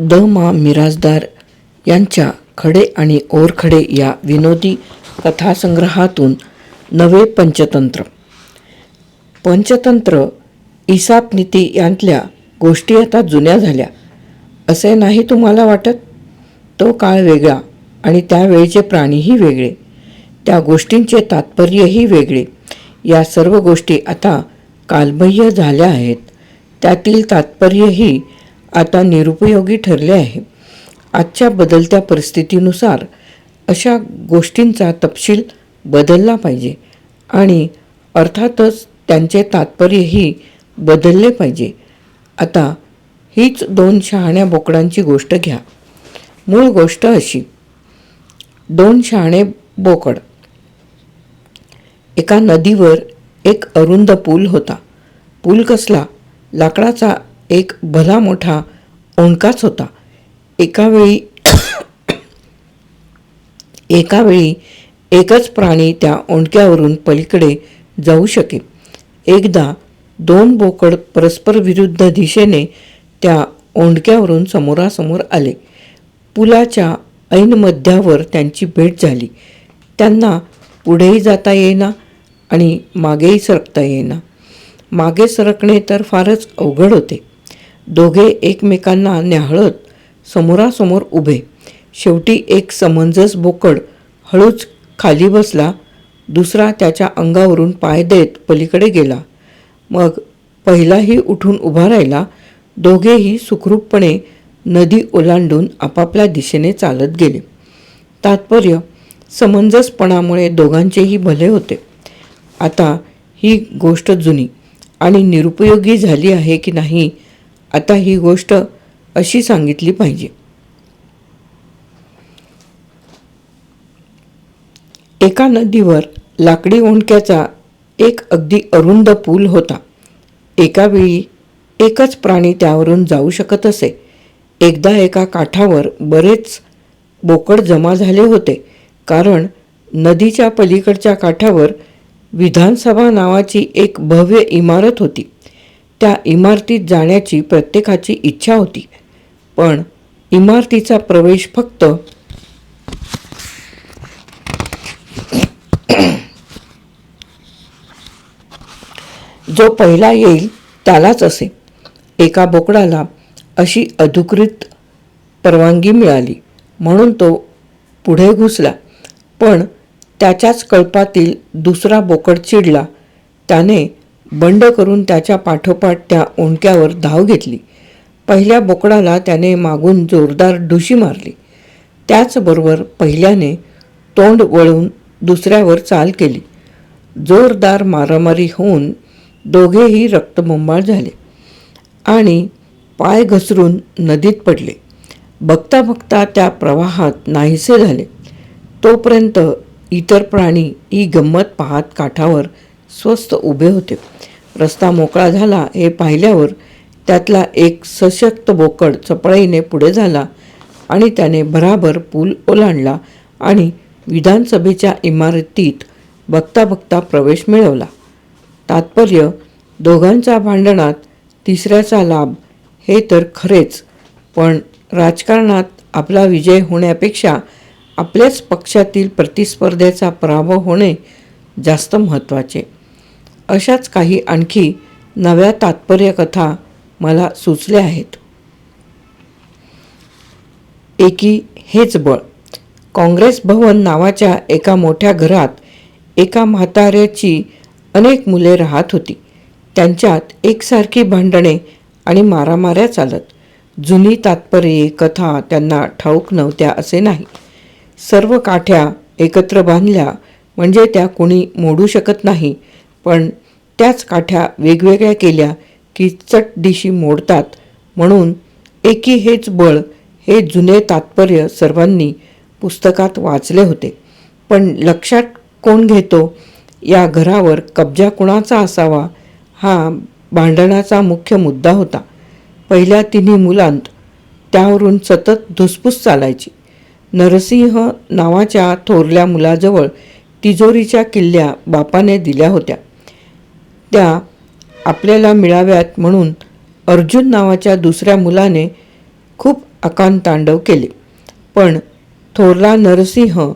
The मा मिराजदार यांच्या खडे आणि ओरखडे या विनोदी कथासंग्रहातून नवे पंचतंत्र. पंचतंत्र ईसापनीती यांतल्या गोष्टी आता जुन्या झाल्या. असे नाही तुम्हाला वाटत? तो काळ वेगळा आणि त्यावेळचे प्राणीही वेगळे. त्या गोष्टींचे तात्पर्यही वेगळे. या सर्व गोष्टी आता कालबाह्य झाल्या आहेत. त्यातील तात्पर्यही आता निरुपयोगी ठरले आहे. आजच्या बदलत्या परिस्थितीनुसार अशा गोष्टींचा तपशील बदलला पाहिजे आणि अर्थातच त्यांचे तात्पर्यही बदलले पाहिजे. आता हीच दोन शहाण्या बोकडांची गोष्ट घ्या. मूळ गोष्ट अशी. दोन शहाणे बोकड. एका नदीवर एक अरुंद पूल होता. पूल कसला? लाकडाचा एक भला मोठा ओंडकाच होता. एकावेळी एकावेळी एकच प्राणी त्या ओंडक्यावरून पलीकडे जाऊ शके. एकदा दोन बोकड परस्पर विरुद्ध दिशेने त्या ओंडक्यावरून समोरासमोर आले. पुलाच्या ऐन मध्यावर त्यांची भेट झाली. त्यांना पुढेही जाता येईना आणि मागेही सरकता येईना. मागे सरकणे तर फारच अवघड होते. दोघे एकमेकांना न्याहाळत समोरासमोर उभे. शेवटी एक समंजस बोकड हळूच खाली बसला. दुसरा त्याच्या अंगावरून पाय देत पलीकडे गेला. मग पहिलाही उठून उभा राहिला. दोघेही सुखरूपपणे नदी ओलांडून आपापल्या दिशेने चालत गेले. तात्पर्य समंजसपणामुळे दोघांचेही भले होते. आता ही गोष्ट जुनी आणि निरुपयोगी झाली आहे की नाही आता ही गोष्ट अशी सांगितली पाहिजे. एका नदीवर लाकडी ओंडक्याचा एक अगदी अरुंद पूल होता. एका वेळी एकच प्राणी त्यावरून जाऊ शकत असे. एकदा एका काठावर बरेच बोकड जमा झाले होते कारण नदीच्या पलीकडच्या काठावर विधानसभा नावाची एक भव्य इमारत होती. त्या इमारतीत जाण्याची प्रत्येकाची इच्छा होती. पण इमारतीचा प्रवेश फक्त जो पहिला येईल त्यालाच असे. एका बोकडाला अशी अधिकृत परवानगी मिळाली म्हणून तो पुढे घुसला. पण त्याच्याच कळपातील दुसरा बोकड चिडला. त्याने बंड करून त्याच्या पाठोपाठ त्या ओंडक्यावर धाव घेतली. पहिल्या बोकडाला त्याने मागून जोरदार डुशी मारली. त्याचबरोबर पहिल्याने तोंड वळून दुसऱ्यावर चाल केली. जोरदार मारामारी होऊन दोघेही रक्तबंबाळ झाले आणि पाय घसरून नदीत पडले. बघता बघता त्या प्रवाहात नाहीसे झाले. तोपर्यंत इतर प्राणी ही गंमत पाहत काठावर स्वस्त उभे होते. रस्ता मोकळा झाला हे पाहिल्यावर त्यातला एक सशक्त बोकड चपळाईने पुढे झाला आणि त्याने भराभर पूल ओलांडला आणि विधानसभेच्या इमारतीत बघता बघता प्रवेश मिळवला. तात्पर्य दोघांच्या भांडणात तिसऱ्याचा लाभ हे तर खरेच पण राजकारणात आपला विजय होण्यापेक्षा आपल्याच पक्षातील प्रतिस्पर्ध्याचा पराभव होणे जास्त महत्त्वाचे. अशाच काही आणखी नव्या तात्पर्य कथा मला सुचल्या आहेत. एकी हेच बळ. काँग्रेस भवन नावाच्या एका मोठ्या घरात एका म्हाताऱ्याची अनेक मुले राहत होती. त्यांच्यात एकसारखी भांडणे आणि मारामाऱ्या चालत. जुनी तात्पर्ये कथा त्यांना ठाऊक नव्हत्या असे नाही. सर्व काठ्या एकत्र बांधल्या म्हणजे त्या कुणी मोडू शकत नाही. पण त्याच काठ्या वेगवेगळ्या केल्या की चट दिशी मोडतात. म्हणून एकी हेच बळ हे जुने तात्पर्य सर्वांनी पुस्तकात वाचले होते. पण लक्षात कोण घेतो? या घरावर कब्जा कुणाचा असावा? हा भांडणाचा मुख्य मुद्दा होता. पहिल्या तिन्ही मुलांत त्यावरून सतत धुसफूस चालायची. नरसिंह नावाच्या थोरल्या मुलाजवळ तिजोरीच्या किल्ल्या बापाने दिल्या होत्या. त्या आपल्याला मिळाव्यात म्हणून अर्जुन नावाच्या दुसऱ्या मुलाने खूप अकांत तांडव केले. पण थोरला नरसिंह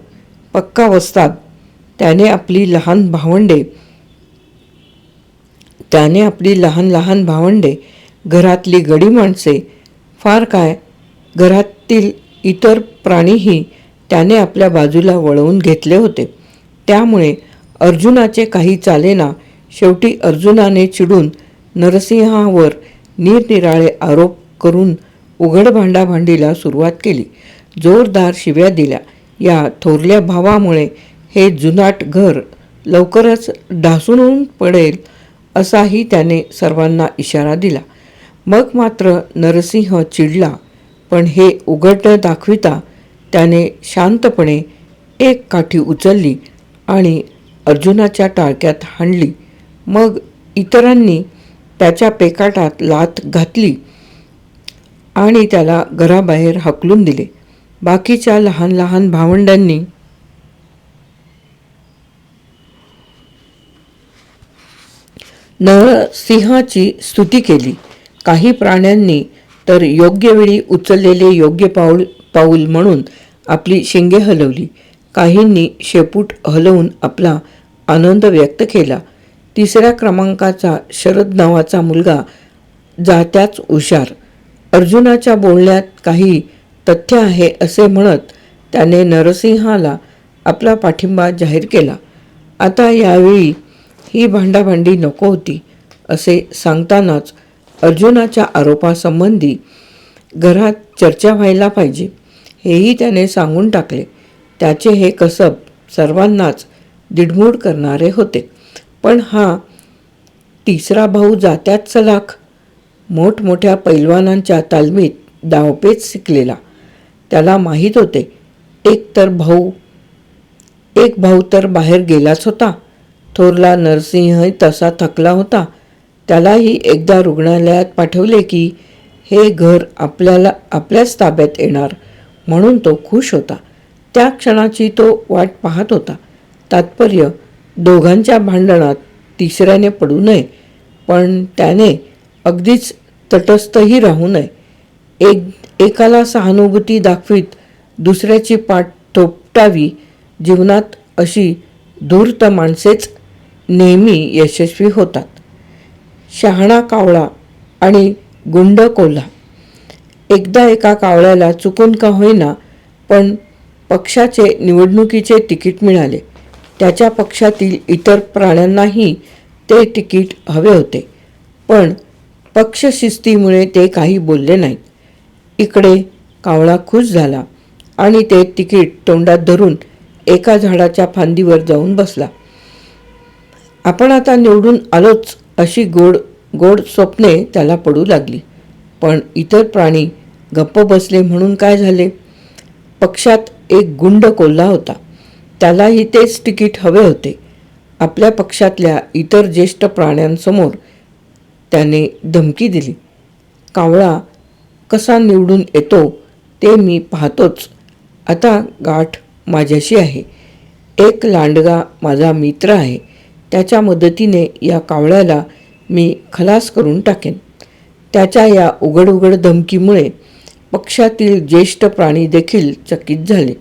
पक्का वस्ताद. त्याने आपली लहान भावंडे त्याने आपली लहान लहान भावंडे घरातली गडी माणसे फार काय घरातील इतर प्राणीही त्याने आपल्या बाजूला वळवून घेतले होते. त्यामुळे अर्जुनाचे काही चालेना शेवटी अर्जुनाने चिडून नरसिंहावर निरनिराळे आरोप करून उघड भांडाभांडीला सुरुवात केली. जोरदार शिव्या दिल्या. या थोरल्या भावामुळे हे जुनाट घर लवकरच ढासून पडेल असाही त्याने सर्वांना इशारा दिला. मग मात्र नरसिंह चिडला पण हे उघड न दाखविता त्याने शांतपणे एक काठी उचलली आणि अर्जुनाच्या टाळक्यात हाणली. मग इतरांनी त्याच्या पेकाटात लात घातली आणि त्याला घराबाहेर हकलून दिले. बाकीच्या लहान लहान भावंडांनी नरसिंहाची स्तुती केली. काही प्राण्यांनी तर योग्य वेळी उचललेले योग्य पाऊल पाऊल म्हणून आपली शिंगे हलवली. काहींनी शेपूट हलवून आपला आनंद व्यक्त केला. तिसऱ्या क्रमांकाचा शरद नावाचा मुलगा जात्याच हुशार अर्जुनाच्या बोलण्यात काही तथ्य आहे असे म्हणत त्याने नरसिंहाला आपला पाठिंबा जाहीर केला. आता यावेळी ही भांडाभांडी नको होती असे सांगतानाच अर्जुनाच्या आरोपासंबंधी घरात चर्चा व्हायला पाहिजे हेही त्याने सांगून टाकले. त्याचे हे कसब सर्वांनाच दिडमूड करणारे होते. पण हा तिसरा भाऊ जात्यात चलाख मोठमोठ्या पैलवानांच्या तालमीत दावपेच शिकलेला. त्याला माहीत होते एक तर भाऊ एक भाऊ तर बाहेर गेलाच होता. थोरला नरसिंह तसा थकला होता. त्यालाही एकदा रुग्णालयात पाठवले की हे घर आपल्याला आपल्याच ताब्यात येणार म्हणून तो खुश होता. त्या क्षणाची तो वाट पाहत होता. तात्पर्य दोघांच्या भांडणात तिसऱ्याने पडू नये पण त्याने अगदीच तटस्थही राहू नये. एक एकाला सहानुभूती दाखवीत दुसऱ्याची पाठ थोपटावी जीवनात अशी धूर्त माणसेच नेहमी यशस्वी होतात. शहाणा कावळा आणि गुंड कोल्हा. एकदा एका कावळ्याला चुकून का होईना पण पक्षाचे निवडणुकीचे तिकीट मिळाले. त्याच्या पक्षातील इतर प्राण्यांनाही ते तिकीट हवे होते. पण पक्षशिस्तीमुळे ते काही बोलले नाहीत. इकडे कावळा खुश झाला आणि ते तिकीट तोंडात धरून एका झाडाच्या फांदीवर जाऊन बसला. आपण आता निवडून आलोच अशी गोड गोड स्वप्ने त्याला पडू लागली. पण इतर प्राणी गप्प बसले म्हणून काय झाले? पक्षात एक गुंड कोल्हा होता. त्यालाही तेच तिकीट हवे होते. आपल्या पक्षातल्या इतर ज्येष्ठ प्राण्यांसमोर त्याने धमकी दिली. कावळा कसा निवडून येतो ते मी पाहतोच. आता गाठ माझ्याशी आहे. एक लांडगा माझा मित्र आहे. त्याच्या मदतीने या कावळ्याला मी खलास करून टाकेन. त्याच्या या उघड उघड धमकीमुळे पक्षातील ज्येष्ठ प्राणी देखील चकित झाले.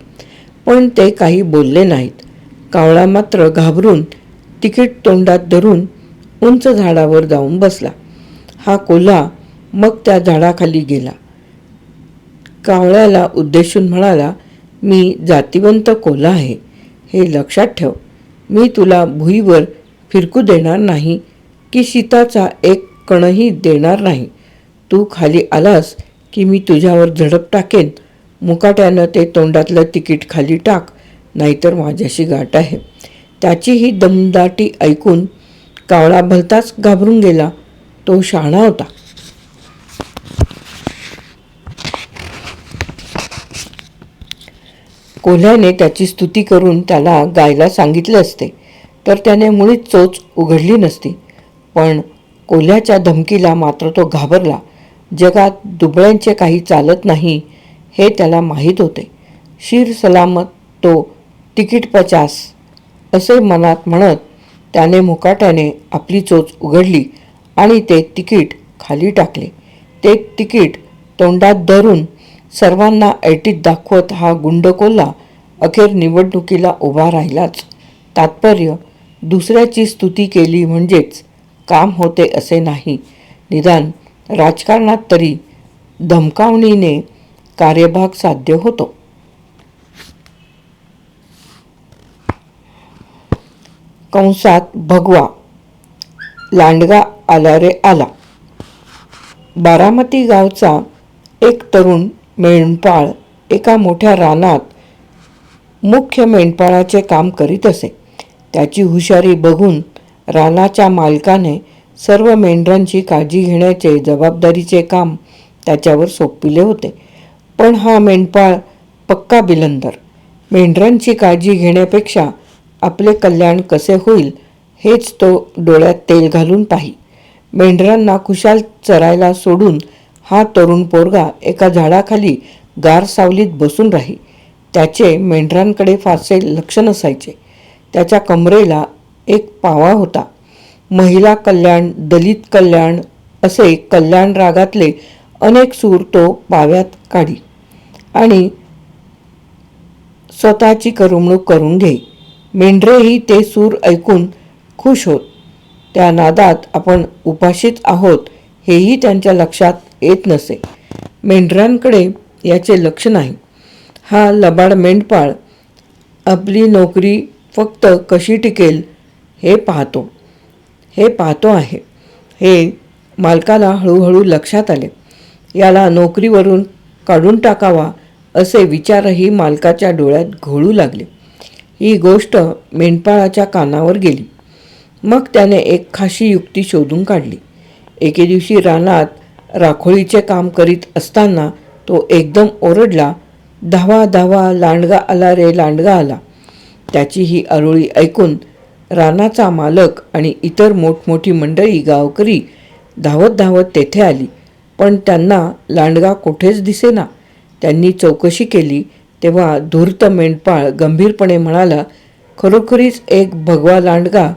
पण ते काही बोलले नाहीत. कावळा मात्र घाबरून तिकीट तोंडात धरून उंच झाडावर जाऊन बसला. हा कोल्हा मग त्या झाडाखाली गेला. कावळ्याला उद्देशून म्हणाला मी जातिवंत कोल्हा आहे. हे लक्षात ठेव. मी तुला भुईवर फिरकू देणार नाही की शीताचा एक कणही देणार नाही. तू खाली आलास की मी तुझ्यावर झडप टाकेन मुकाट्यानं ते तोंडातलं तिकीट खाली टाक नाहीतर माझ्याशी गाठ आहे. त्याची ही दमदाटी ऐकून कावळा भलताच घाबरून गेला. तो शहाणा होता. कोल्ह्याने त्याची स्तुती करून त्याला गायला सांगितले असते तर त्याने मुळीच चोच उघडली नसती. पण कोल्ह्याच्या धमकीला मात्र तो घाबरला. जगात दुबळ्यांचे काही चालत नाही हे त्याला माहीत होते. शिर सलामत तो तिकीट पचास. असे मनात म्हणत त्याने मुकाट्याने आपली चोच उघडली आणि ते तिकीट खाली टाकले. ते तिकीट तोंडात धरून सर्वांना ऐटीत दाखवत हा गुंडकोल्ला अखेर निवडणुकीला उभा राहिलाच. तात्पर्य दुसऱ्याची स्तुती केली म्हणजेच काम होते असे नाही. निदान राजकारणात तरी धमकावणीने कार्यभाग साध्य होतो. कंसात भगवा लांडगा आला रे आला. बारामती गावचा एक तरुण मेंढपाळ एका मोठ्या रानात मुख्य मेंढपाळाचे काम करीत असे. त्याची हुशारी बघून रानाच्या मालकाने सर्व मेंढरांची काळजी घेण्याचे जबाबदारीचे काम त्याच्यावर सोपविले होते. पण हा मेंढपाळ पक्का बिलंदर. मेंढरांची काळजी घेण्यापेक्षा आपले कल्याण कसे होईल हेच तो डोळ्यात तेल घालून पाही. मेंढरांना खुशाल चरायला सोडून हा तरुण पोरगा एका झाडाखाली गार सावलीत बसून राही. त्याचे मेंढरांकडे फारसे लक्ष नसायचे. त्याच्या कमरेला एक पावा होता. महिला कल्याण दलित कल्याण असे कल्याण रागातले अनेक सूर तो पाव्यात काढी. आणि स्वतःची करमणूक करून घे. मेंढरेही ते सूर ऐकून खुश होत. त्या नादात आपण उपाशीत आहोत हेही त्यांच्या लक्षात येत नसे. मेंढरांकडे याचे लक्ष नाही. हा लबाड मेंढपाळ आपली नोकरी फक्त कशी टिकेल हे पाहतो. हे पाहतो आहे. हे मालकाला हळूहळू लक्षात आले. याला नोकरीवरून काढून टाकावा असे विचारही मालकाच्या डोळ्यात घोळू लागले. ही गोष्ट मेंढपाळाच्या कानावर गेली. मग त्याने एक खाशी युक्ती शोधून काढली. एके दिवशी रानात राखोळीचे काम करीत असताना तो एकदम ओरडला धावा धावा लांडगा आला रे लांडगा आला. त्याची ही आरोळी ऐकून रानाचा मालक आणि इतर मोठमोठी मंडळी गावकरी धावत धावत तेथे आली. पण त्यांना लांडगा कुठेच दिसेना. त्यांनी चौकशी केली तेव्हा धूर्त मेंढपाळ गंभीरपणे म्हणाला खरोखरीच एक भगवा लांडगा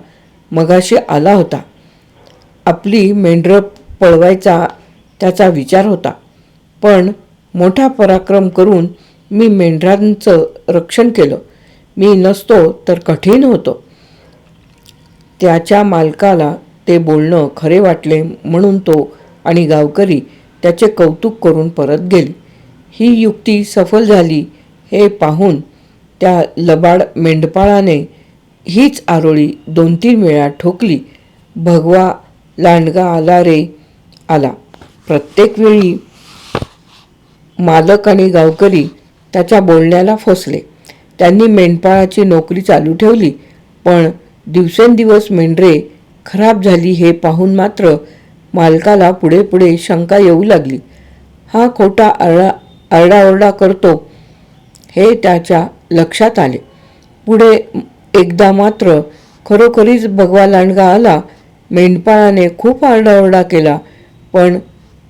मगाशी आला होता. आपली मेंढरं पळवायचा त्याचा विचार होता. पण मोठा पराक्रम करून मी मेंढरांचं रक्षण केलं. मी नसतो तर कठीण होतो. त्याच्या मालकाला ते बोलणं खरे वाटले म्हणून तो आणि गावकरी त्याचे कौतुक करून परत गेले. ही युक्ती सफल झाली हे पाहून त्या लबाड मेंढपाळाने हीच आरोळी दोन तीन वेळा ठोकली. भगवा लांडगा आला रे आला. प्रत्येक वेळी मालक आणि गावकरी त्याच्या बोलण्याला फसले. त्यांनी मेंढपाळाची नोकरी चालू ठेवली पण दिवसेंदिवस मेंढरे खराब झाली हे पाहून मात्र मालकाला पुढे पुढे शंका येऊ लागली. हा खोटा आळा आरडाओरडा करतो हे त्याच्या लक्षात आले. पुढे एकदा मात्र खरोखरीच भगवा लांडगा आला. मेंढपाळाने खूप आरडाओरडा केला पण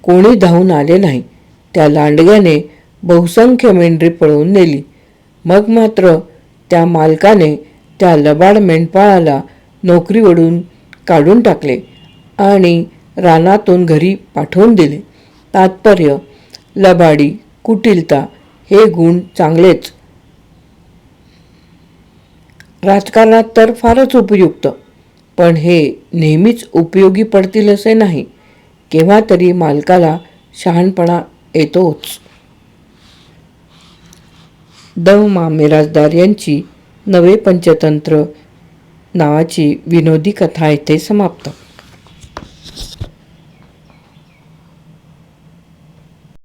कोणी धावून आले नाही. त्या लांडग्याने बहुसंख्य मेंढरी पळवून नेली. मग मात्र त्या मालकाने त्या लबाड मेंढपाळाला नोकरीवरून काढून टाकले आणि रानातून घरी पाठवून दिले. तात्पर्य लबाडी कुटिलता हे गुण चांगलेच. राजकारणात तर फारच उपयुक्त पण हे नेहमीच उपयोगी पडतील असे नाही. केव्हा तरी मालकाला शहाणपणा येतोच. दव मामेराजदार यांची नवे पंचतंत्र नावाची विनोदी कथा येथे समाप्त.